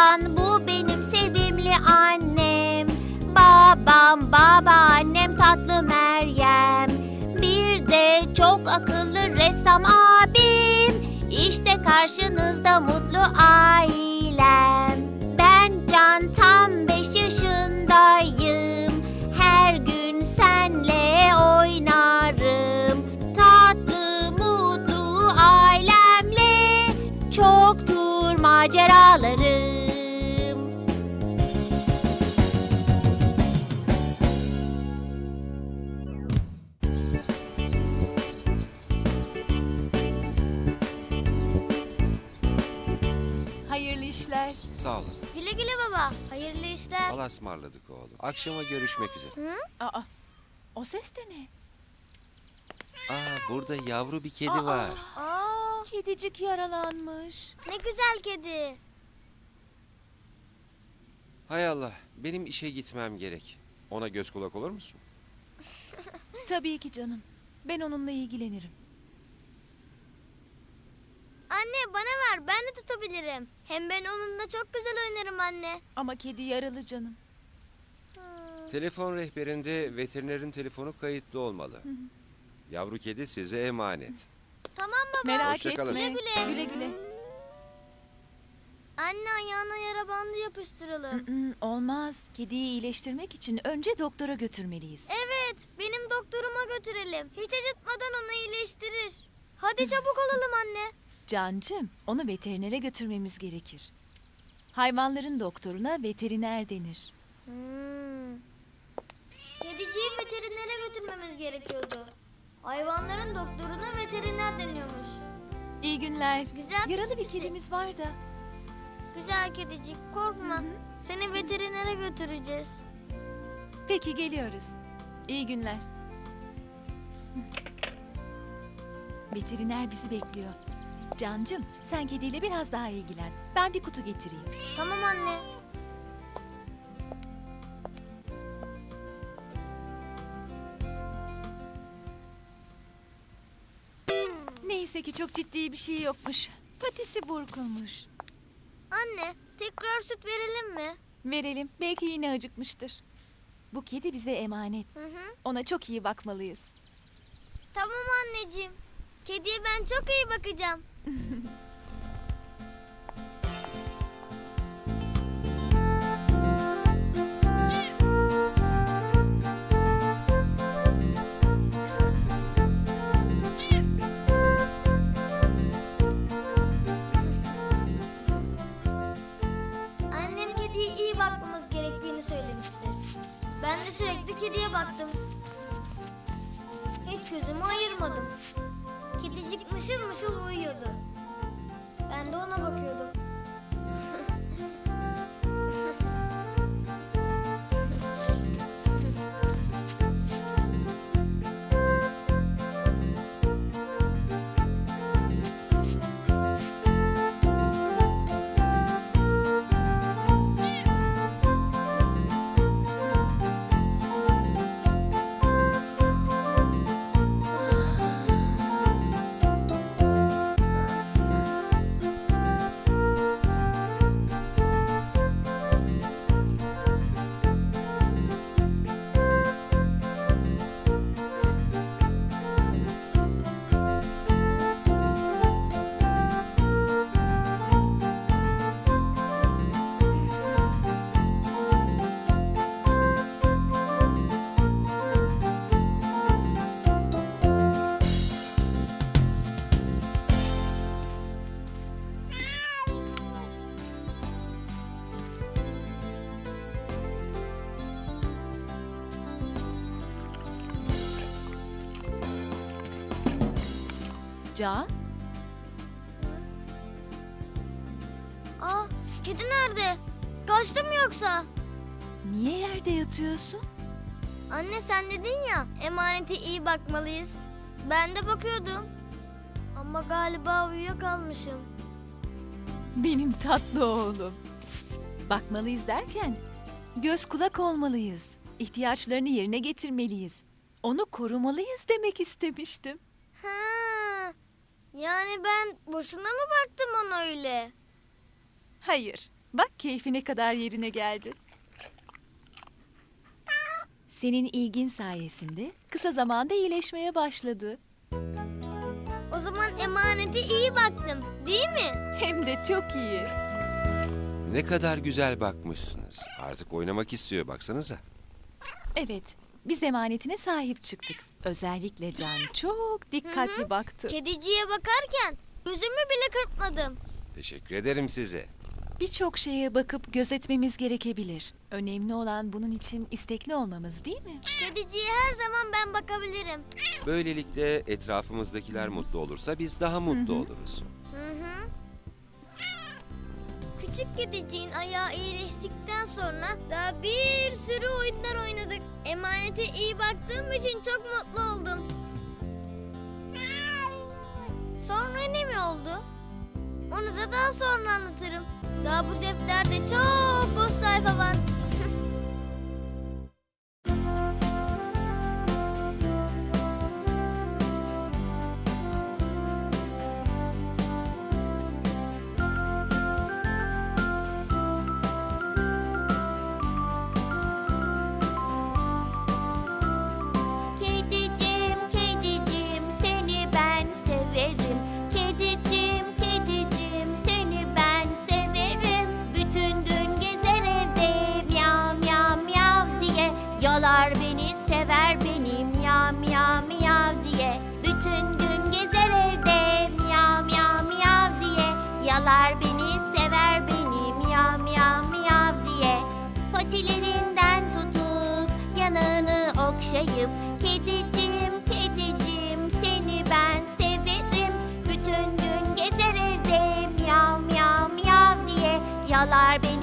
Can bu benim sevimli annem. Babam babaannem tatlı Meryem. Bir de çok akıllı ressam abim. İşte karşınızda mutlu ailem. Ben Can tam beş yaşındayım. Her gün senle oynarım. Tatlı mutlu ailemle çoktur maceralarım. Hayırlı Sağ olun. Güle güle baba. Hayırlı işler. Allah'a ısmarladık oğlum. Akşama görüşmek üzere. Aa, o ses de ne? Aa burada yavru bir kedi Aa, var. Aa, Kedicik yaralanmış. ne güzel kedi. Hay Allah. Benim işe gitmem gerek. Ona göz kulak olur musun? Tabii ki canım. Ben onunla ilgilenirim. Ver ben de tutabilirim. Hem ben onunla çok güzel oynarım anne. Ama kedi yaralı canım. Telefon rehberinde veterinerin telefonu kayıtlı olmalı. Yavru kedi size emanet. Tamam baba. Merak Hoşça kalın. etme. Güle güle. güle güle. Anne ayağına yara bandı yapıştıralım. Olmaz. Kediyi iyileştirmek için önce doktora götürmeliyiz. evet benim doktoruma götürelim. Hiç acıtmadan onu iyileştirir. Hadi çabuk olalım anne. Cancım, onu veterinere götürmemiz gerekir. Hayvanların doktoruna veteriner denir. Hmm. Kediciyi veterinere götürmemiz gerekiyordu. Hayvanların doktoruna veteriner deniyormuş. İyi günler. Güzel Yaralı bir pisi. kedimiz var da. Güzel kedicik korkma. Seni veterinere götüreceğiz. Peki geliyoruz. İyi günler. Veteriner bizi bekliyor. Cancım, sen kediyle biraz daha ilgilen. Ben bir kutu getireyim. Tamam anne. Neyse ki çok ciddi bir şey yokmuş. Patisi burkulmuş. Anne tekrar süt verelim mi? Verelim. Belki yine acıkmıştır. Bu kedi bize emanet. Hı hı. Ona çok iyi bakmalıyız. Tamam anneciğim. Kediye ben çok iyi bakacağım. Annem kediye iyi bakmamız gerektiğini söylemişti. Ben de sürekli kediye baktım. Mışıl mışıl uyuyordu. Ben de ona bakıyordum. Can, Aa, kedi nerede? Kaçtı mı yoksa? niye yerde yatıyorsun? Anne sen dedin ya emanete iyi bakmalıyız. Ben de bakıyordum. Ama galiba uyuyakalmışım. Benim tatlı oğlum. Bakmalıyız derken göz kulak olmalıyız. İhtiyaçlarını yerine getirmeliyiz. Onu korumalıyız demek istemiştim. Ha, yani ben boşuna mı baktım ona öyle? Hayır, Bak keyfi ne kadar yerine geldi. Senin ilgin sayesinde kısa zamanda iyileşmeye başladı. O zaman emanete iyi baktım değil mi? Hem de çok iyi. Ne kadar güzel bakmışsınız. Artık oynamak istiyor baksanıza. Evet, biz emanetine sahip çıktık. Özellikle Can çok dikkatli baktı. Kediciye bakarken gözümü bile kırpmadım. Teşekkür ederim size. Birçok şeye bakıp gözetmemiz gerekebilir. Önemli olan bunun için istekli olmamız değil mi? Kediciye her zaman ben bakabilirim. Böylelikle etrafımızdakiler mutlu olursa biz daha mutlu oluruz. Hı hı. Küçük kediciğin ayağı iyileştikten sonra daha bir sürü oyunlar oynadık. Emanete iyi baktığım için çok mutlu oldum. Sonra ne mi oldu? Onu da daha sonra anlatırım. Daha bu defterde çok boş sayfa var. Diye Yalar beni